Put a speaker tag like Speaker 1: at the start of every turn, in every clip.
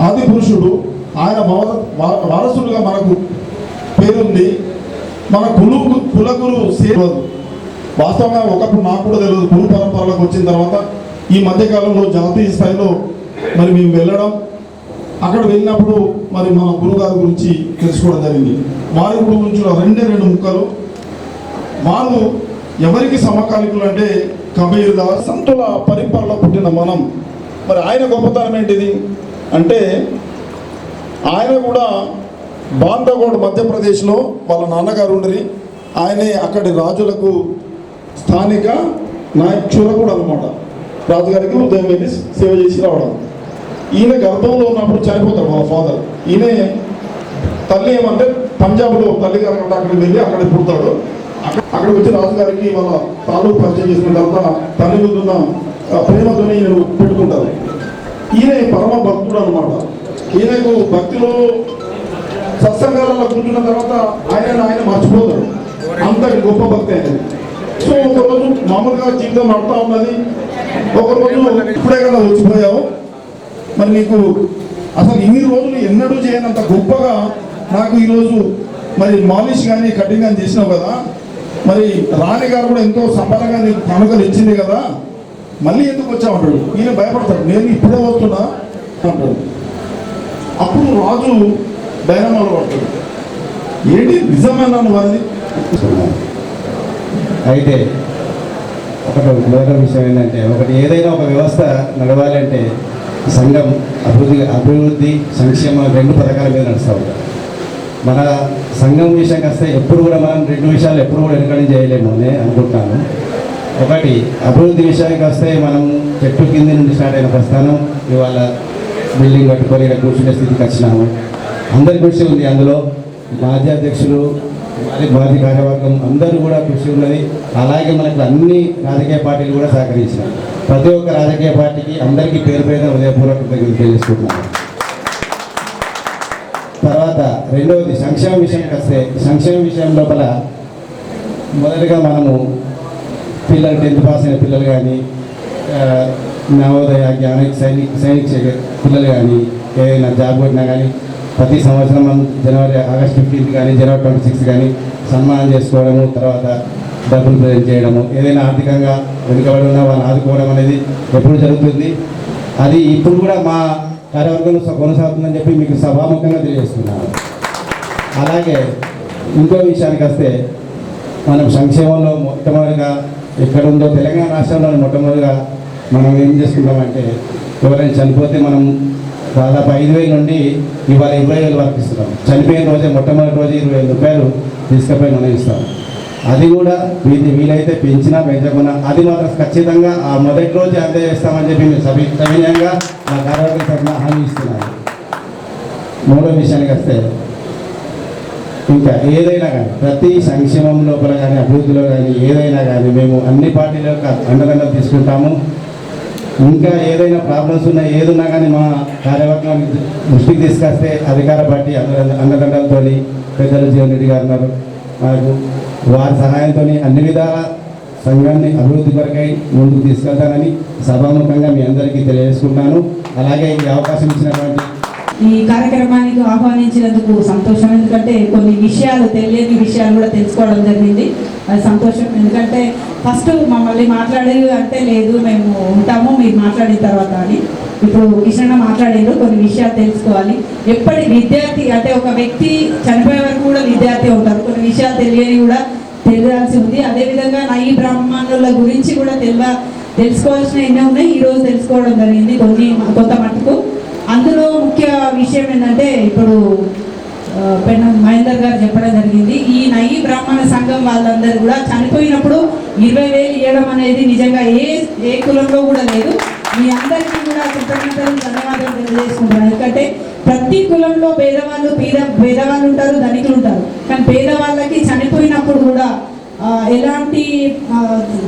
Speaker 1: ఆది పురుషుడు ఆయన వారసుడుగా మనకు పేరుంది. మన కులు కులగురు సేవదు వాస్తవంగా ఒకప్పుడు నాకు కూడా తెలియదు. గురు పరంపరలకు వచ్చిన తర్వాత ఈ మధ్యకాలంలో జాతీయ స్థాయిలో మరి మేము వెళ్ళడం అక్కడ వెళ్ళినప్పుడు మరి మన గురుగారి గురించి తెలుసుకోవడం జరిగింది. వారి గురించి రెండే రెండు ముక్కలు. వారు ఎవరికి సమకాలికులు అంటే కబీర్ దాస్ సంతుల పరిపాలన పుట్టిన మనం. మరి ఆయన గొప్పతనం ఏంటిది? అంటే ఆయన కూడా బాంధగోడ్ మధ్యప్రదేశ్లో వాళ్ళ నాన్నగారు ఉండరి. ఆయనే అక్కడి రాజులకు స్థానిక నాయకులు కూడా అనమాట రాజుగారికి ఉదయం వెళ్ళి సేవ చేసి రావడం. ఈయన గర్భంలో ఉన్నప్పుడు చనిపోతాడు వాళ్ళ ఫాదర్. ఈయన తల్లి ఏమంటే పంజాబ్లో తల్లి గారు అక్కడికి వెళ్ళి అక్కడ పుడతాడు. అక్కడ అక్కడికి వచ్చి రాజుగారికి వాళ్ళ తాలూకు పరిచయం చేసుకున్న తర్వాత తల్లి ముందున్న ఆ ప్రేమతోనే ఈయన పెట్టుకుంటారు. ఈయన పరమ భక్తుడు అనమాట ఈయనకు భక్తిలో సత్సంగాలలో కూర్చున్న తర్వాత ఆయన ఆయన మర్చిపోతాడు. అంతటి గొప్ప భక్తి ఆయన. సో ఒకరోజు మామూలుగా జీవితం నడుతూ ఉన్నది. ఒకరోజు ఇప్పుడే కదా వచ్చిపోయావు. మరి నీకు అసలు ఇన్ని రోజులు ఎన్నడూ చేయనంత గొప్పగా నాకు ఈరోజు మరి మాలిష్ కానీ కటింగ్ కానీ చేసినావు కదా. మరి రాణి గారు కూడా ఎంతో సఫలంగా నీకు కనుకలు ఇచ్చింది కదా. మళ్ళీ ఎందుకు వచ్చావు అంటాడు ఈయన భయపడతాడు. నేను ఇప్పుడే వస్తున్నా అంటాడు. అప్పుడు రాజు డైనమాలు పడతాడు. ఏంటి? నిజమేనా వారిని
Speaker 2: అయితే ఒకటి మరొక విషయం ఏంటంటే ఒకటి ఏదైనా ఒక వ్యవస్థ నడవాలంటే సంఘం అభివృద్ధి అభివృద్ధి సంక్షేమ రెండు పథకాల మీద నడుస్తూ ఉంటాం. మన సంఘం విషయంకి వస్తే ఎప్పుడు కూడా మనం రెండు విషయాలు ఎప్పుడు కూడా వెనుకడం చేయలేము అని అనుకుంటున్నాను ఒకటి అభివృద్ధి విషయానికి వస్తే మనం చెట్టు కింద నుండి స్టార్ట్ అయిన ప్రస్థానం ఇవాళ బిల్డింగ్ కట్టుకొని ఇక్కడ కూర్చునే స్థితికి వచ్చినాము. అందరి కృషి ఉంది అందులో. మాజీ అధ్యక్షులు మాజీ కార్యవర్గం అందరూ కూడా కృషి ఉన్నది. అలాగే మనకు అన్ని రాజకీయ పార్టీలు కూడా సహకరించినాయి ప్రతి ఒక్క రాజకీయ పార్టీకి అందరికీ పేరు పేద హృదయపూర్వక కృతజ్ఞతలు తెలియజేసుకుంటున్నాను. తర్వాత రెండవది సంక్షేమ విషయానికి వస్తే సంక్షేమ విషయం లోపల మొదటగా మనము పిల్లలు టెన్త్ పాస్ అయిన పిల్లలు కానీ నవోదయ జ్ఞానిక సైనిక్ సైనిక్ పిల్లలు కానీ ఏదైనా జాబ్ కొట్టినా కానీ ప్రతి సంవత్సరం మనం జనవరి ఆగస్ట్ ఫిఫ్టీన్త్ కానీ జనవరి ట్వంటీ సిక్స్త్ కానీ సన్మానం చేసుకోవడము తర్వాత డబ్బులు ప్రజెంట్ చేయడము ఏదైనా ఆర్థికంగా వెనుకబడి ఉన్నా వాళ్ళని ఆదుకోవడం అనేది ఎప్పుడు జరుగుతుంది? అది ఇప్పుడు కూడా మా కార్యవర్గం కొనసాగుతుందని చెప్పి మీకు సభాముఖంగా తెలియజేస్తున్నాను. అలాగే ఇంకో విషయానికి వస్తే మనం సంక్షేమంలో మొట్టమొదటిగా ఎక్కడ ఉందో తెలంగాణ రాష్ట్రంలో మొట్టమొదటిగా మనం ఏం చేసుకుంటామంటే ఎవరైనా చనిపోతే మనం దాదాపు ఐదు వేల నుండి ఇవాళ ఇరవై వేలు వరకు ఇస్తున్నాం. చనిపోయిన రోజే మొట్టమొదటి రోజు ఇరవై వేల రూపాయలు తీసుకుపోయి మనం ఇస్తాం. అది కూడా వీటి వీలైతే పెంచినా పెంచకుండా అది మాత్రం ఖచ్చితంగా ఆ మొదటి రోజు అందజేస్తామని చెప్పి మేము సభి సవినయంగా మా కార్యవర్గం హామీ ఇస్తున్నాను మూడో విషయానికి వస్తే ఇంకా ఏదైనా కానీ ప్రతి సంక్షేమం లోపల కానీ అభివృద్ధిలో కానీ ఏదైనా కానీ మేము అన్ని పార్టీల యొక్క అండదండలు తీసుకుంటాము. ఇంకా ఏదైనా ప్రాబ్లమ్స్ ఉన్నా ఏదున్నా కానీ మా కార్యవర్గం దృష్టికి తీసుకొస్తే అధికార పార్టీ అండ అండదండలతో పెద్దలు జీవన్ రెడ్డి గారు ఉన్నారు. మనకు వారి సహాయంతో అన్ని విధాల సంఘాన్ని అభివృద్ధి కొరకై ముందుకు తీసుకెళ్తానని సభాముఖంగా మీ అందరికీ తెలియజేసుకుంటాను. అలాగే ఈ అవకాశం ఇచ్చినటువంటి
Speaker 3: ఈ కార్యక్రమానికి ఆహ్వానించినందుకు సంతోషం. ఎందుకంటే కొన్ని విషయాలు తెలియని విషయాలు కూడా తెలుసుకోవడం జరిగింది. అది సంతోషం. ఎందుకంటే ఫస్ట్ మమ్మల్ని మాట్లాడేది అంటే లేదు మేము ఉంటాము మీరు మాట్లాడిన తర్వాత అని. ఇప్పుడు కిషన్ మాట్లాడారు కొన్ని విషయాలు తెలుసుకోవాలి. ఎప్పటి విద్యార్థి అంటే ఒక వ్యక్తి చనిపోయే వరకు కూడా విద్యార్థి ఉంటారు. కొన్ని విషయాలు తెలియని కూడా తెలియాల్సి ఉంది. అదేవిధంగా నై బ్రాహ్మణుల గురించి కూడా తెలియ తెలుసుకోవాల్సిన ఎన్నో ఉన్నాయి. ఈరోజు తెలుసుకోవడం జరిగింది. కొన్ని కొంత మటుకు అందులో ముఖ్య విషయం ఏంటంటే ఇప్పుడు పెన్న మహేందర్ గారు చెప్పడం జరిగింది. ఈ నయ్యి బ్రాహ్మణ సంఘం వాళ్ళందరూ కూడా చనిపోయినప్పుడు ఇరవై వేలు ఇవ్వడం అనేది నిజంగా ఏ ఏ కులంలో కూడా లేదు. మీ అందరికీ కూడా కృతజ్ఞతలు ధన్యవాదాలు తెలియజేసుకుంటున్నాను. ఎందుకంటే ప్రతి కులంలో పేదవాళ్ళు పేద పేదవాళ్ళు ఉంటారు ధనికులు ఉంటారు. కానీ పేదవాళ్ళకి చనిపోయినప్పుడు కూడా ఎలాంటి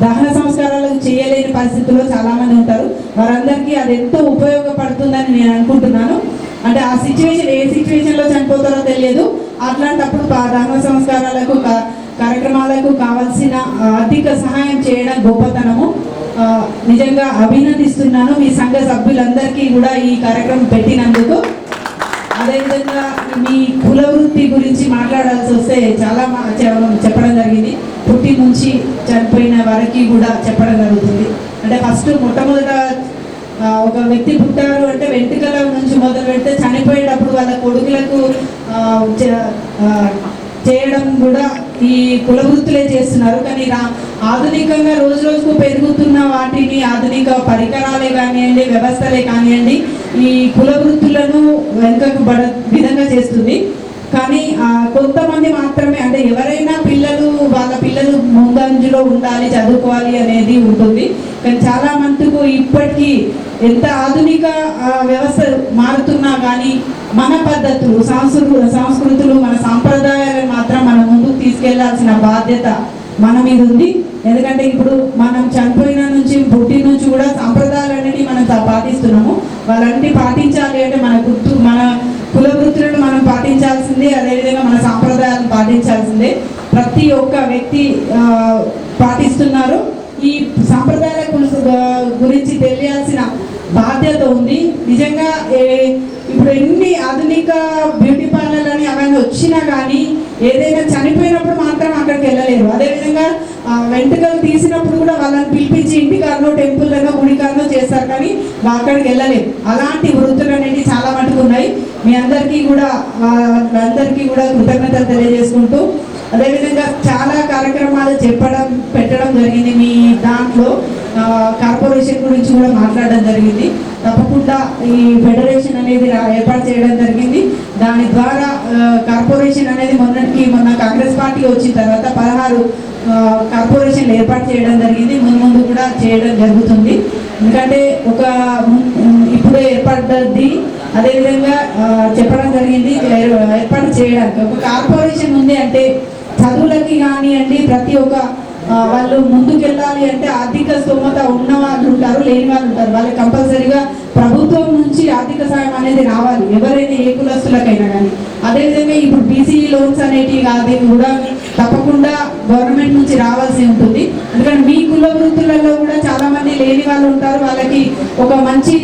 Speaker 3: దహన సంస్కారాలు చేయలేని పరిస్థితుల్లో చాలామంది ఉంటారు. వారందరికీ అది ఎంతో ఉపయోగపడుతుందని నేను అనుకుంటున్నాను. అంటే ఆ సిచ్యువేషన్ ఏ సిచ్యువేషన్లో చనిపోతారో తెలియదు. అట్లాంటప్పుడు దహన సంస్కారాలకు కార్యక్రమాలకు కావాల్సిన ఆర్థిక సహాయం చేయడం గొప్పతనము. నిజంగా అభినందిస్తున్నాను మీ సంఘ సభ్యులందరికీ కూడా ఈ కార్యక్రమం పెట్టినందుకు. అదేవిధంగా మీ వృత్తి గురించి మాట్లాడాల్సి వస్తే చాలా మా- చె- చెప్పడం జరిగింది. పుట్టి నుంచి చనిపోయిన వారికి కూడా చెప్పడం జరుగుతుంది. అంటే ఫస్ట్ మొట్టమొదట ఒక వ్యక్తి పుట్టారు అంటే వెంట్రుకల నుంచి మొదలు పెడితే చనిపోయేటప్పుడు వాళ్ళ కొడుకులకు చే- చేయడం కూడా ఈ కుల వృత్తులే చేస్తున్నారు. కానీ రా ఆధునికంగా రోజు రోజుకు పెరుగుతున్న వాటిని ఆధునిక పరికరాలే కానివ్వండి వ్యవస్థలే కానివ్వండి ఈ కుల వృత్తులను వెనుకకు పడ విధంగా చేస్తుంది. కానీ కొంతమంది మాత్రమే అంటే ఎవరైనా పిల్లలు వాళ్ళ పిల్లలు ముందంజలో ఉండాలి చదువుకోవాలి అనేది ఉంటుంది. కానీ చాలా మందికు ఇప్పటికీ ఎంత ఆధునిక వ్యవస్థ మారుతున్నా కానీ మన పద్ధతులు సంస్కృ సంస్కృతులు మన సాంప్రదాయాలను మాత్రం మన ముందుకు తీసుకెళ్ళాల్సిన బాధ్యత మన మీద ఉంది. ఎందుకంటే ఇప్పుడు మనం చనిపోయిన నుంచి పుట్టి నుంచి కూడా సాంప్రదాయాలన్నిటి మనం పాటిస్తున్నాము. వాళ్ళన్నిటి పాటించాలి అంటే మన గుర్తు మన కుల మనం పాటించాల్సిందే అదేవిధంగా మన సాంప్రదాయాలను పాటించాల్సిందే. ప్రతి ఒక్క వ్యక్తి పాటిస్తున్నారు. ఈ సాంప్రదాయాల గురించి తెలియాల్సిన బాధ్యత ఉంది. నిజంగా ఏ- ఇప్పుడు ఎన్ని ఆధునిక బ్యూటీ పార్లర్ అని అవన్నీ వచ్చినా కానీ ఏదైనా చనిపోయినప్పుడు మాత్రం అక్కడికి వెళ్ళలేరు. అదేవిధంగా వెంటకలు తీసినప్పుడు కూడా వాళ్ళని పిలిపించి ఇంటికారనో టెంపుల్లోనో గుడికారనో చేస్తారు కానీ అక్కడికి వెళ్ళలేరు. అలాంటి వృత్తులు అనేవి చాలా మటుకు ఉన్నాయి. మీ అందరికీ కూడా అందరికీ కూడా కృతజ్ఞతలు తెలియజేసుకుంటూ అదేవిధంగా చాలా కార్యక్రమాలు చెప్పడం పెట్టడం జరిగింది మీ దాంట్లో. కార్పొరేషన్ గురించి కూడా మాట్లాడడం జరిగింది. తప్పకుండా ఈ ఫెడరేషన్ అనేది ఏర్పాటు చేయడం జరిగింది. దాని ద్వారా కార్పొరేషన్ అనేది మొన్నటికి మొన్న కాంగ్రెస్ పార్టీ వచ్చిన తర్వాత పదహారు కార్పొరేషన్లు ఏర్పాటు చేయడం జరిగింది. ముందు ముందు కూడా చేయడం జరుగుతుంది. ఎందుకంటే ఒక ఇప్పుడే ఏర్పడ్డది అదేవిధంగా చెప్పడం జరిగింది ఏర్పాటు చేయడానికి. ఒక కార్పొరేషన్ ఉంది అంటే చదువులకి కానివ్వండి ప్రతి ఒక్క వాళ్ళు ముందుకెళ్ళాలి అంటే ఆర్థిక స్తోమత ఉన్న వాళ్ళు ఉంటారు లేని వాళ్ళు ఉంటారు. వాళ్ళకి కంపల్సరీగా ప్రభుత్వం నుంచి ఆర్థిక సాయం అనేది రావాలి. ఎవరైనా ఏ కులస్తులకైనా కానీ. అదేవిధంగా ఇప్పుడు బీసీ లోన్స్ అనేటివి కాదు కూడా తప్పకుండా గవర్నమెంట్ నుంచి రావాల్సి ఉంటుంది. ఎందుకంటే మీ కుల వృత్తులలో కూడా చాలా మంది లేని వాళ్ళు ఉంటారు. వాళ్ళకి ఒక మంచి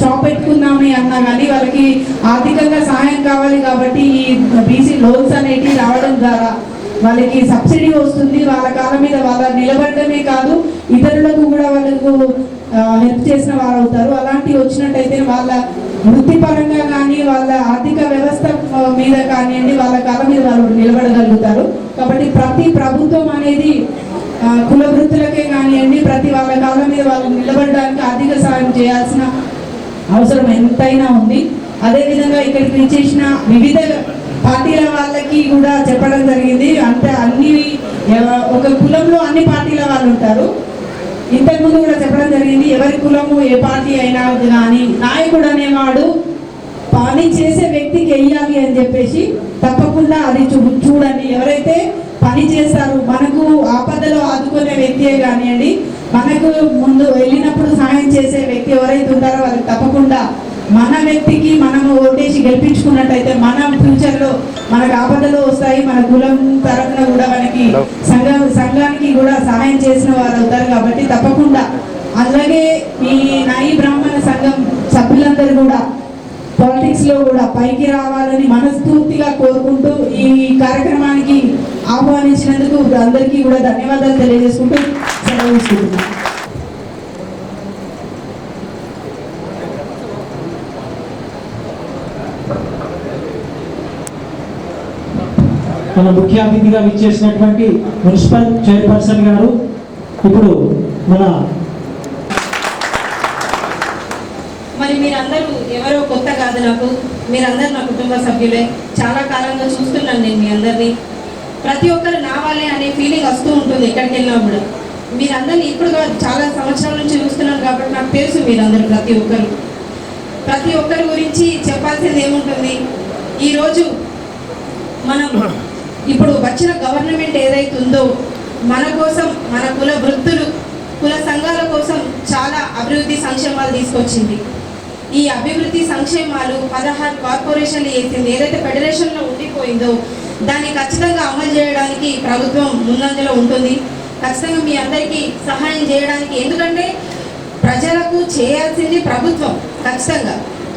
Speaker 3: షాప్ పెట్టుకుందామని అన్నా కానీ వాళ్ళకి ఆర్థికంగా సహాయం కావాలి కాబట్టి ఈ బీసీ లోన్స్ అనేటివి రావడం ద్వారా వాళ్ళకి సబ్సిడీ వస్తుంది. వాళ్ళ కాళ్ళ మీద వాళ్ళ నిలబడమే కాదు ఇతరులకు కూడా వాళ్ళకు హెల్ప్ చేసిన వారు అవుతారు అలాంటివి వచ్చినట్టయితే వాళ్ళ వృత్తిపరంగా కానీ వాళ్ళ ఆర్థిక వ్యవస్థ మీద కానివ్వండి వాళ్ళ కాలం మీద వాళ్ళు నిలబడగలుగుతారు. కాబట్టి ప్రతి ప్రభుత్వం అనేది కుల వృత్తులకే కానివ్వండి ప్రతి వాళ్ళ కాలం మీద వాళ్ళు నిలబడడానికి ఆర్థిక సహాయం చేయాల్సిన అవసరం ఎంతైనా ఉంది. అదేవిధంగా ఇక్కడికి విచ్చేసిన వివిధ పార్టీల వాళ్ళకి కూడా చెప్పడం జరిగింది. అంటే అన్ని ఒక కులంలో అన్ని పార్టీల వాళ్ళు ఉంటారు. ఇంతకుముందు కూడా చెప్పడం జరిగింది ఎవరి కులము ఏ పార్టీ అయినా కానీ నాయకుడు అనేవాడు పని చేసే వ్యక్తికి వెయ్యాలి అని చెప్పేసి తప్పకుండా అది చూ చూడండి. ఎవరైతే పని చేస్తారు మనకు ఆపదలో ఆదుకునే వ్యక్తియే కానివ్వండి మనకు ముందు వెళ్ళినప్పుడు సహాయం చేసే వ్యక్తి ఎవరైతే ఉంటారో వాళ్ళకి తప్పకుండా మన వ్యక్తికి మనం ఓటేసి గెలిపించుకున్నట్టయితే మన ఫ్యూచర్లో మనకు ఆపదలు వస్తాయి మన కులం తరఫున కూడా మనకి సంఘం సంఘానికి కూడా సహాయం చేసిన వారు అవుతారు కాబట్టి తప్పకుండా. అలాగే ఈ నాయి బ్రాహ్మణ సంఘం సభ్యులందరూ కూడా పాలిటిక్స్లో కూడా పైకి రావాలని మనస్ఫూర్తిగా కోరుకుంటూ ఈ కార్యక్రమానికి ఆహ్వానించినందుకు అందరికీ కూడా ధన్యవాదాలు తెలియజేసుకుంటూ సెలవు
Speaker 4: మన ముఖ్య అతిథిగా విచ్చేసినటువంటి మున్సిపల్ చైర్పర్సన్ గారు ఇప్పుడు మన
Speaker 5: మరి మీరందరూ ఎవరో కొత్త కాదు నాకు. మీరందరూ నా కుటుంబ సభ్యులే. చాలా కాలంగా చూస్తున్నాను నేను మీ అందరినీ. ప్రతి ఒక్కరు నా వాళ్ళే అనే ఫీలింగ్ వస్తూ ఉంటుంది ఎక్కడికి వెళ్ళినా కూడా. మీరందరినీ ఇప్పుడు కాదు చాలా సంవత్సరాల నుంచి చూస్తున్నాను కాబట్టి నాకు తెలుసు మీరందరూ ప్రతి ఒక్కరు. ప్రతి ఒక్కరి గురించి చెప్పాల్సింది ఏముంటుంది? ఈరోజు మనం ఇప్పుడు వచ్చిన గవర్నమెంట్ ఏదైతుందో ఉందో మన కోసం మన కుల వృత్తులు కుల సంఘాల కోసం చాలా అభివృద్ధి సంక్షేమాలు తీసుకొచ్చింది. ఈ అభివృద్ధి సంక్షేమాలు పదహారు కార్పొరేషన్లు చేసింది. ఏదైతే ఫెడరేషన్లో ఉండిపోయిందో దాన్ని ఖచ్చితంగా అమలు చేయడానికి ప్రభుత్వం ముందంజలో ఉంటుంది. ఖచ్చితంగా మీ అందరికీ సహాయం చేయడానికి ఎందుకంటే ప్రజలకు చేయాల్సింది ప్రభుత్వం ఖచ్చితంగా.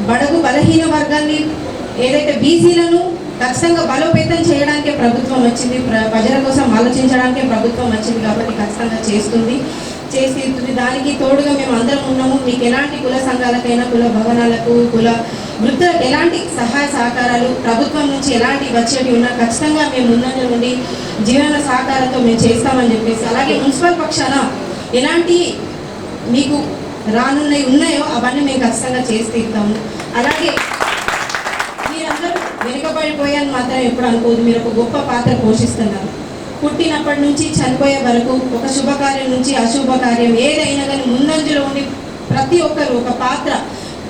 Speaker 5: బడుగు బలహీన వర్గాన్ని ఏదైతే బీసీలను ఖచ్చితంగా బలోపేతం చేయడానికే ప్రభుత్వం వచ్చింది. ప్ర- ప్రజల కోసం ఆలోచించడానికే ప్రభుత్వం వచ్చింది కాబట్టి ఖచ్చితంగా చేస్తుంది. చేసి దానికి తోడుగా మేము అందరం ఉన్నాము. మీకు ఎలాంటి కుల సంఘాలకైనా కుల భవనాలకు కుల వృద్ధులకు ఎలాంటి సహాయ సహకారాలు ప్రభుత్వం నుంచి ఎలాంటి వచ్చేవి ఉన్నా ఖచ్చితంగా మేము ముందంజ నుండి జీవన సహకారంతో మేము చేస్తామని చెప్పేసి అలాగే మున్సిపల్ పక్షాన ఎలాంటి మీకు రానున్నవి ఉన్నాయో అవన్నీ మేము ఖచ్చితంగా చేసి తీరుతాము. అలాగే వెనుకబడిపోయాఅని మాత్రం ఎప్పుడు అనుకోదు. మీరు ఒక గొప్ప పాత్ర పోషిస్తున్నారు. పుట్టినప్పటి నుంచి చనిపోయే వరకు ఒక శుభకార్యం నుంచి అశుభకార్యం ఏదైనా కానీ ముందంజలో ఉండి ప్రతి ఒక్కరు ఒక పాత్ర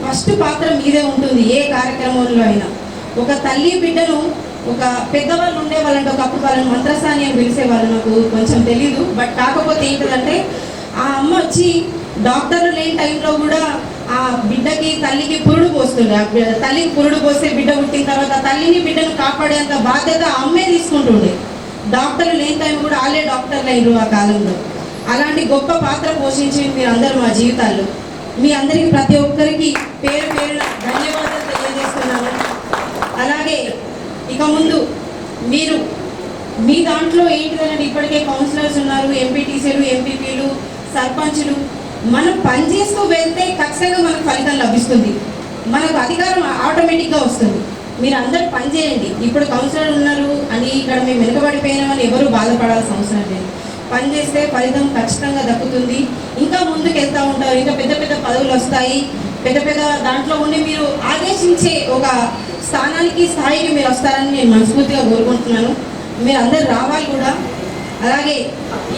Speaker 5: ఫస్ట్ పాత్ర మీదే ఉంటుంది ఏ కార్యక్రమంలో అయినా. ఒక తల్లి బిడ్డను ఒక పెద్దవాళ్ళు ఉండేవాళ్ళంటే ఒకప్పుడు వాళ్ళని మంత్రస్థాని అని పిలిచేవాళ్ళు నాకు కొంచెం తెలీదు. బట్ కాకపోతే ఏంటంటే ఆ అమ్మ వచ్చి డాక్టర్లు లేని టైంలో కూడా ఆ బిడ్డకి తల్లికి పురుడు పోస్తుంది ఆ తల్లికి పురుడు పోస్తే బిడ్డ పుట్టిన తర్వాత తల్లిని బిడ్డను కాపాడేంత బాధ్యత అమ్మే తీసుకుంటుండే. డాక్టర్లు లేని టైం కూడా వాళ్ళే డాక్టర్లు అయినరు ఆ కాలంలో. అలాంటి గొప్ప పాత్ర పోషించి మీరు అందరూ మా జీవితాల్లో. మీ అందరికీ ప్రతి ఒక్కరికి పేరు పేరున ధన్యవాదాలు తెలియజేస్తున్నాను. అలాగే ఇక ముందు మీరు మీ దాంట్లో ఏంటిదనండి ఇప్పటికే కౌన్సిలర్స్ ఉన్నారు ఎంపీటీసీలు ఎంపీపీలు సర్పంచ్లు మనం పనిచేస్తూ వెళ్తే ఖచ్చితంగా మనకు ఫలితం లభిస్తుంది. మనకు అధికారం ఆటోమేటిక్గా వస్తుంది. మీరు అందరు పని చేయండి. ఇప్పుడు కౌన్సిలర్ ఉన్నారు అని ఇక్కడ మేము వెనుకబడిపోయినామని ఎవరు బాధపడాల్సిన అవసరం లేదు. పని చేస్తే ఫలితం ఖచ్చితంగా దక్కుతుంది. ఇంకా ముందుకు వెళ్తూ ఉంటారు. ఇంకా పెద్ద పెద్ద పదవులు వస్తాయి. పెద్ద పెద్ద దాంట్లో ఉండి మీరు ఆదేశించే ఒక స్థానానికి స్థాయికి మీరు వస్తారని నేను మనస్ఫూర్తిగా కోరుకుంటున్నాను. మీరు అందరు రావాలి కూడా. అలాగే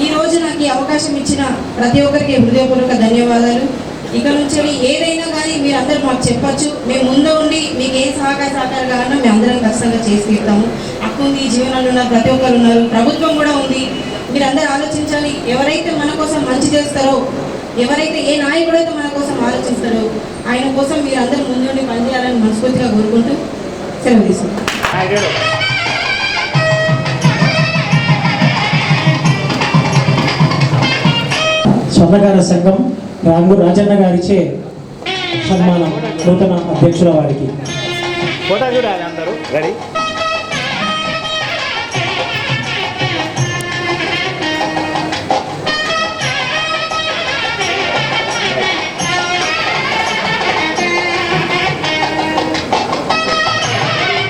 Speaker 5: ఈ రోజు నాకు ఈ అవకాశం ఇచ్చిన ప్రతి ఒక్కరికి హృదయపూర్వక ధన్యవాదాలు. ఇక నుంచి ఏదైనా కానీ మీరు అందరూ మాకు చెప్పచ్చు. మేము ముందు ఉండి మీకు ఏ సహకార సహకారం కావాలన్నా మేము అందరం ఖచ్చితంగా చేసి తీరుతాము. హక్కు ఉంది జీవనాలు ఉన్నారు ప్రతి ఒక్కరు ఉన్నారు. ప్రభుత్వం కూడా ఉంది. మీరు అందరూ ఆలోచించాలి. ఎవరైతే మన కోసం మంచి చేస్తారో ఎవరైతే ఏ నాయకుడు అయితే మన కోసం ఆలోచిస్తారో ఆయన కోసం మీరు అందరూ ముందుండి పనిచేయాలని మనస్ఫూర్తిగా కోరుకుంటూ సెలవు తీసుకుంటాం.
Speaker 4: స్వర్ణకార సంఘం రాంగు రాజన్న గారిచే సన్మానం నూతన అధ్యక్షుల వారికి.
Speaker 6: ఫోటో చూడాలి అందరూ. రెడీ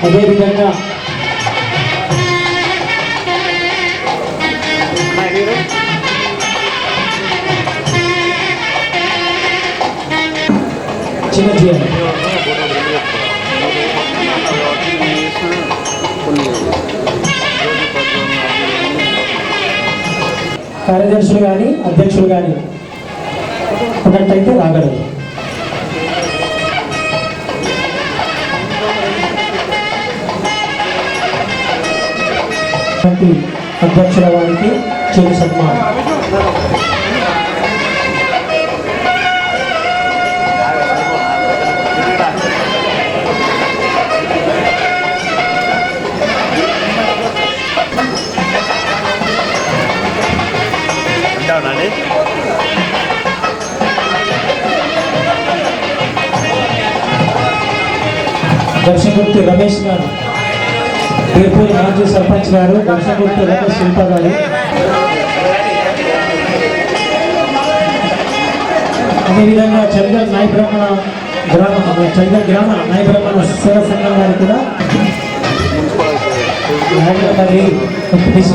Speaker 4: అదేవిధంగా చిన్న కార్యదర్శులు కానీ అధ్యక్షులు కానీ ఉన్నట్టయితే రాగలరు. అధ్యక్షుల వారికి చిరు సన్మానం.
Speaker 6: అండి
Speaker 4: దర్శకుర్తి రమేష్ గారు. ఏపూరి మాజీ సర్పంచ్ గారు దర్శకుర్తి రమేష్ శిల్ప గారు. అదేవిధంగా చలిగల్ నాయ బ్రహ్మణ గ్రామ చలిగల్ గ్రామ నాయ బ్రహ్మణ సేవా సంఘం గారు కూడా. నాయకులపల్లి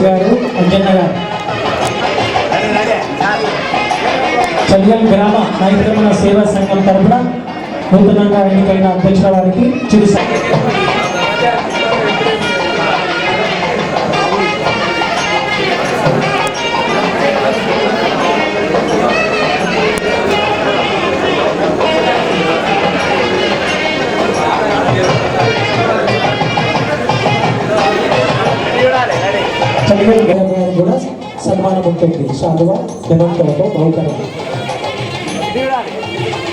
Speaker 4: గారు అంజన్న గారు. చలిగల్ గ్రామ నాయ సేవా సంఘం తరఫున నూతనంగా ఎన్నికైన అధ్యక్షుల వారికి చిరు సన్మానం.
Speaker 6: ఉంటుంది రెడీ
Speaker 4: చలిగల్ గ్రామం కూడా సన్మానం ఉంటుంది శాలువ జనంతో బహుకరం